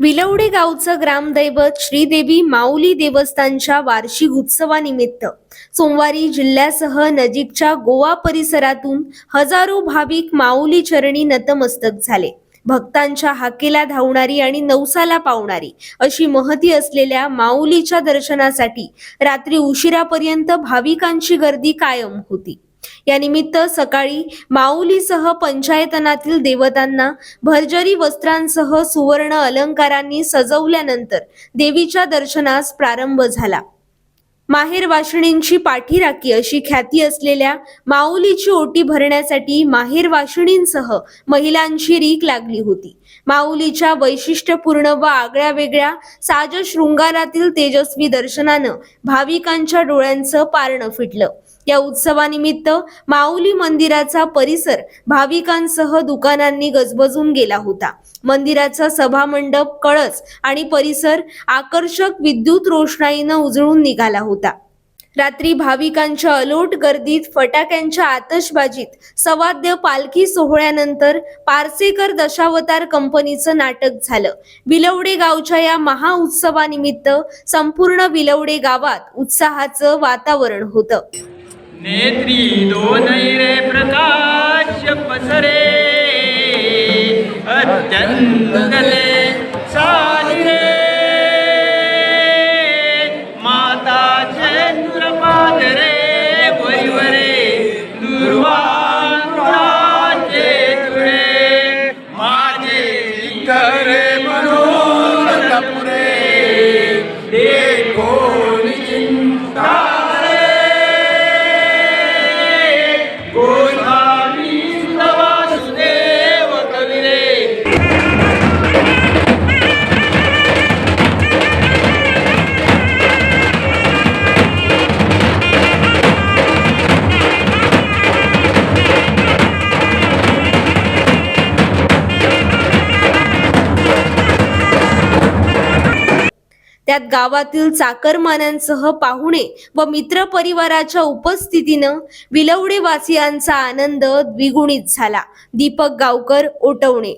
विलवडे गावचं ग्रामदैवत श्रीदेवी माऊली देवस्थानच्या वार्षिक उत्सवानिमित्त सोमवारी जिल्ह्यासह नजीकच्या गोवा परिसरातून हजारो भाविक माऊली चरणी नतमस्तक झाले. भक्तांच्या हाकेला धावणारी आणि नवसाला पावणारी अशी महती असलेल्या माऊलीच्या दर्शनासाठी रात्री उशिरापर्यंत भाविकांची गर्दी कायम होती. या निमित्त सकाळी माऊलीसह पंचायतनातील देवतांना भरजरी वस्त्रांसह सुवर्ण अलंकारांनी सजवल्यानंतर देवीच्या दर्शनास प्रारंभ झाला. माहेर वाशिणींची पाठीराखी अशी ख्याती असलेल्या माऊलीची ओटी भरण्यासाठी माहेर वाशिणींसह महिलांची रीक लागली होती. माऊलीच्या वैशिष्ट्यपूर्ण व आगळ्या वेगळ्या साज शृंगारातील तेजस्वी दर्शनानं भाविकांच्या डोळ्यांचं पारणं फिटलं. या उत्सवानिमित्त माऊली मंदिराचा परिसर भाविकांसह दुकानांनी गजबजून गेला होता. मंदिराचा सभामंडप कळस आणि परिसर आकर्षक विद्युत रोषणाईनं उजळून निघाला होता. रात्री भाविकांच्या अलोट गर्दीत फटाक्यांच्या आतषबाजीत सवाद्य पालखी सोहळ्यानंतर पारसेकर दशावतार कंपनीचं नाटक झालं. विलवडे गावच्या या महाउत्सवानिमित्त संपूर्ण विलवडे गावात उत्साहाचं वातावरण होतं. नेत्री दोनही रे प्रकाश पसरे। अत्यंत त्यात गावातील चाकरमान्यांसह पाहुणे व मित्र परिवाराच्या उपस्थितीनं विलवडे वासियांचा आनंद द्विगुणित झाला. दीपक गावकर ओटवणे.